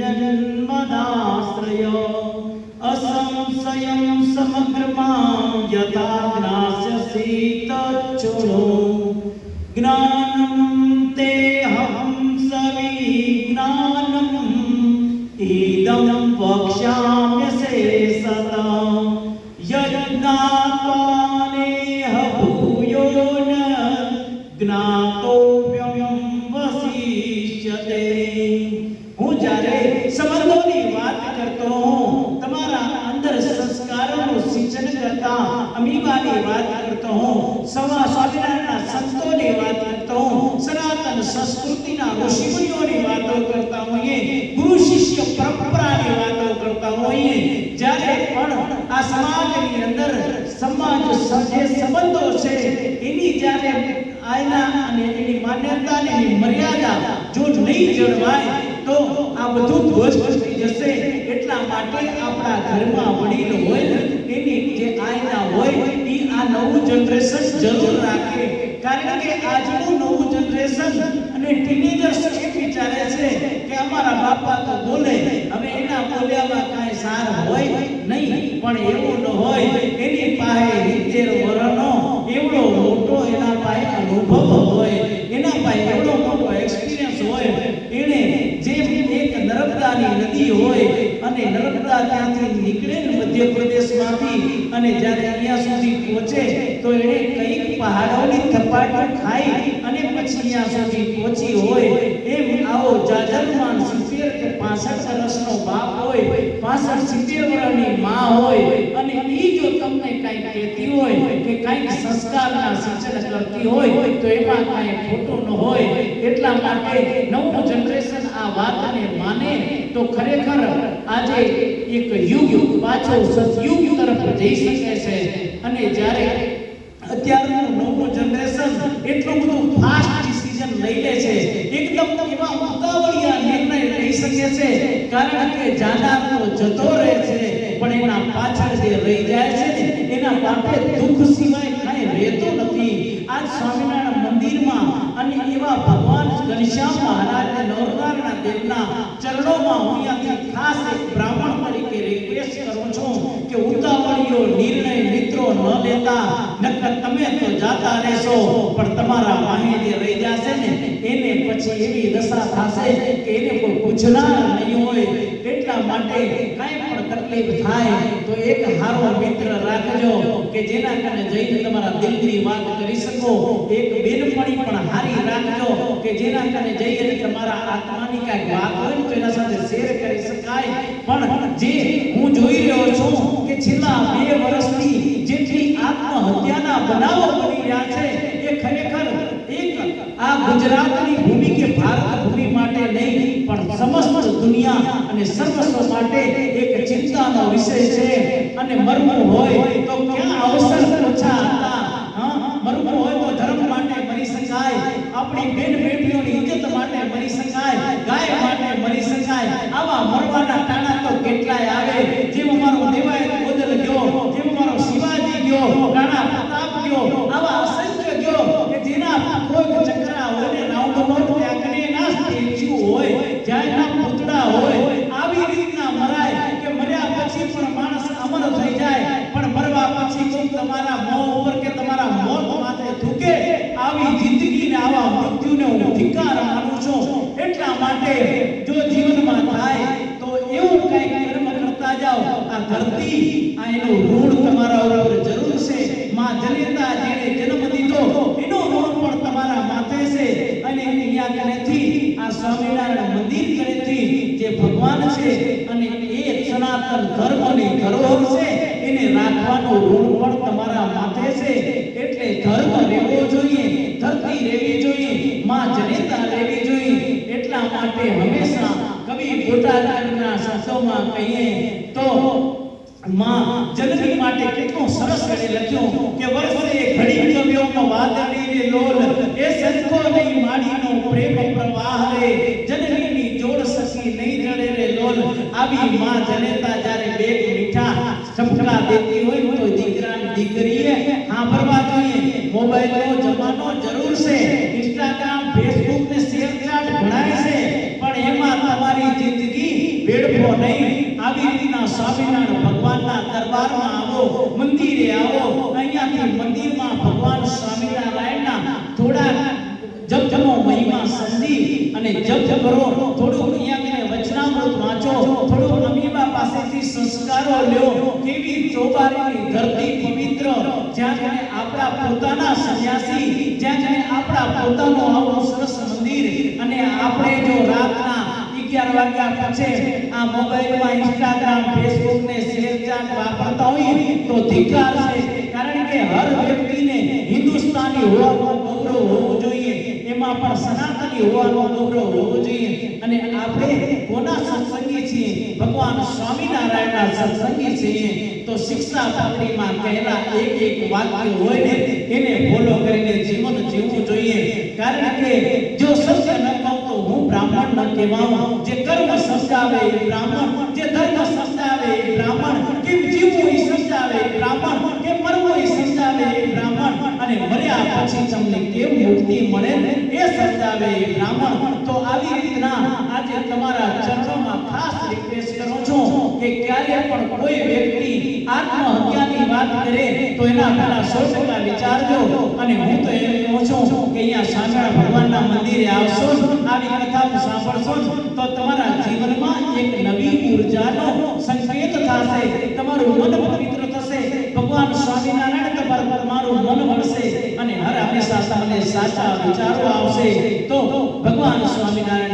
આશ્રય અસંશયમ સમગ્રમાં યથા જ્ઞાસ્યસી તચ્છુણો જ્ઞાનમ તેહં સવિજ્ઞાનમ ઇદં વક્ષ્યામ્યસે સદા યજ્ઞાત્વાનેહ સંસ્કૃતિના ઋષિમુનિઓની વાતો કરતા હોઈએ ગુરુ શિષ્ય પરંપરાની વાતો કરતા હોઈએ. જ્યારે પણ આ સમાજની અંદર સમાજ જે સંબંધો છે, એની જ્યારે આયના અને એની માન્યતા અને એની મર્યાદા જો નહીં જળવાય, તો આ બધું ધ્વસ્ત થઈ જશે. એટલા માટે આપણા ઘરમાં વડીલ હોય, એની જે આયના હોય એ આ નવું જનરેશન જરૂર રાખે. કારણ કે આજનું નવું જનરેશન અને ટીનેજર્સ એ વિચારે છે કે અમારા બાપા તો બોલે, હવે એના બોલ્યામાં કાંઈ સાર હોય નહીં, પણ એવું ન હોય. એની પાસે સિત્તેર વર્ષનો એવડો મોટો એના પાસે અનુભવ હોય. એના પાસે એવડો મોટો એક્સપિરિયન્સ હોય. એણે જેમ એક નર્મદાની નદી હોય અને નર્મદા ત્યાંથી મધ્યપ્રદેશમાંથી અને જ્યારે અહીંયા સુધી પહોંચે, તો એણે કંઈક પહાડોની થપાટો ખાઈ અને પછી અહીંયા સુધી પહોંચી હોય. એમ આવો જાજરમાન સિત્તેર કે પાસઠ વર્ષનો બાપ હોય, પાસઠ સિત્તેર વર્ષની માં હોય. અને એ જો તમને કાંઈ કહેતી હોય કે કાંઈક સંસ્કારના સિંચન કરતી હોય, તો એમાં કાંઈ ખોટું ન હોય. એટલા માટે નવું જનરેશન વાતને માને તો ખરેખર આજે એક યુગ પાછો સતયુગ તરફ જઈ શકે છે. અને જ્યારે અત્યારનું નવું જનરેશન એટલું બધું ફાસ્ટ ડિસિઝન લઈ લે છે, એકદમ એવા ઉતાવળિયા નિર્ણય લઈ શકે છે. કારણ કે જાનાર જતો રહે છે, પણ એના પાછળ જે રહી જાય છે એના માટે દુઃખ સિવાય કાંઈ રહેતો નથી. આજ સ્વામિનારાયણ મંદિરમાં અને એવા ભગવાન ઘનશ્યામ મહારાજ અને દેવના ચરણોમાં હું ખાસ બ્રાહ્મણ તરીકે નિર્ણય મિત્રો ન લેતા, નકર તમે જાતા રહી જશે ને, એને પછી એવી દશા થશે કે એને કોઈ પૂછનાર નહીં હોય. એટલા માટે કાંઈ તકલીફ થાય, તો એક હારો મિત્ર રાખજો કે જેના કારણે જઈને તમારા દિલની વાત કરી શકો. એક બેનપણી પણ કે જેના કને જઈ અને તમારા આત્માની કાંઈક વાત હોય તો એના સાથે શેર કરી શકાય. પણ જે હું જોઈ રહ્યો છું કે છેલ્લા બે વર્ષથી જેટલી આત્મહત્યાના બનાવો બની રહ્યા છે, એ ખરેખર એક આ ગુજરાતની ભૂમિ કે ભારત ભૂમિ માટે નહીં, પણ સમસ્ત દુનિયા અને સર્વસ્વ માટે એક ચિંતાનો વિષય છે. અને મરવું હોય તો ક્યાં અવસર ઓછા હતા હા મરવું હોય તો ધર્મ માટે મરી શકાય આપણી બેન બેટીઓની ઇજ્જત માટે મરી શકાય ગાય માટે મરી શકાય આવા મરવાના ટાણા તો કેટલાય આવે જેમ અમારો દેવાય બોદલ ગયો જેમ અમારો શિવાજી ગયો રાણા પ્રતાપ ગયો આવા અસંખ્ય ગયો કે જેના કોઈ ચક્રા હોય ને રાઉન્ડ નો ત્યાં કને ના સ્ટેચ્યુ હોય જ્યાં એના પૂતળા હોય આવી રીતના મરાય કે મર્યા પછી પણ માણસ અમર થઈ જાય પણ મરવા પછી કોઈ તમારા મોં ઉપર કે તમારા મોત માથે થૂકે આવી જિંદગીને આવા મૃત્યુને હું ધિક્કાર માનું છું એટલા માટે જો જીવનમાં થાય, તો એવું કઈ કર્મ કરતા જાઓ. આ ધરતી, આ એનું ઋણ તમારા ઉપર જરૂર છે. માં જનેતા જેને જન્મ દીધો, એનો ઋણ પણ તમારા માથે છે. અને અહીંયા કરેથી આ સ્વામિનારાયણ મંદિર કરેથી જે ભગવાન છે અને એ સનાતન ધર્મની ધરોહર છે, એને રાખવાનો ઋણ પણ તમારા માથે છે. એટલે ધર્મ રહેવો જોઈએ, ધરતી રહેવી જોઈએ. માં જનેતા માટે હંમેશા કવિ ગોટાળાના શબ્દોમાં કહીએ તો માં જનની માટે કેટલું સરસ એણે લખ્યું કે વર્ષે ઘડી કવ્યોનો વાદળી ને લોલ, એ સંતો નહીં, માડીનો પ્રેમ પ્રવાહ રે જનનીની જોડ સસી નહીં જડે રે લોલ. આવી માં જનેતા જ્યારે બે મીઠા ચમકા દેતી હોય તો દીકરા ને હા ભરવા જોઈએ, મોબાઈલનો જમાનો જરૂર છે, ઇન્સ્ટાગ્રામ ફેસબુક ને શેરચેટ ભણાય છે પણ એમાં તમારી જિંદગી વેડફો નહીં આવી રીતના સ્વામિનારાયણ ભગવાનના દરબારમાં આવો, મંદિરે આવો. અહીંયાથી મંદિરમાં ભગવાન સ્વામિનારાયણના થોડા જપજપો મહિમા સમજી અને જપ કરો. થોડું અહીંયા કને વચનામૃત વાંચો. થોડું અમીબા પાસેથી સંસ્કારો લ્યો. કેવી ચોબારીની ધરતી પવિત્ર. જ્યાં આપણા પોતાના સંન્યાસી, જ્યાં આપણા પોતાનો આવું સરસ મંદિર અને આપણે જો રાતના 11 વાગ્યા પછી આ મોબાઈલમાં ઇન્સ્ટાગ્રામ ફેસબુક ને સ્નેપચેટ વાપરતા હોઈએ તો ધિક્કાર છે. કારણ કે હર વ્યક્તિને હિન્દુસ્તાની હોવાનો ગૌરવ હોવો જોઈએ. એમાં પણ સનાતની હોવાનો ગૌરવ હોવો જોઈએ. અને આપણે કોના સત્સંગી છીએ? ભગવાન સ્વામિનારાયણના સત્સંગી છીએ. તો શિક્ષા પાત્રીમાં કહેલા એક એક વાક્ય હોય ને, એને ફોલો કરીને જીવન જીવવું જોઈએ. કારણ કે જો હું બ્રાહ્મણ કહેવાઉં જે કર્મ સમજાવે એ બ્રાહ્મણ, જે એ બ્રાહ્મણ બ્રાહ્મણ, કેમ તો આવી રીતના આજે તમારા છું કે ક્યારે પણ કોઈ વ્યક્તિ આત્મહત્યાની વાત કરે તો એના પહેલા સો ટકા વિચારજો અને હું તો એમ કહું છું કે અહીંયા સાંકળા ભગવાનના મંદિરે આવશો આવી કથા સાંભળશો તો તમારા જીવનમાં એક નવી ઉર્જાનો સંકેત થશે, તમારું મન પવિત્ર થશે, ભગવાન સ્વામિનારાયણ તમારું તમારું મન વળશે અને હર હંમેશા તમને સાચા વિચારો આવશે. તો ભગવાન સ્વામિનારાયણ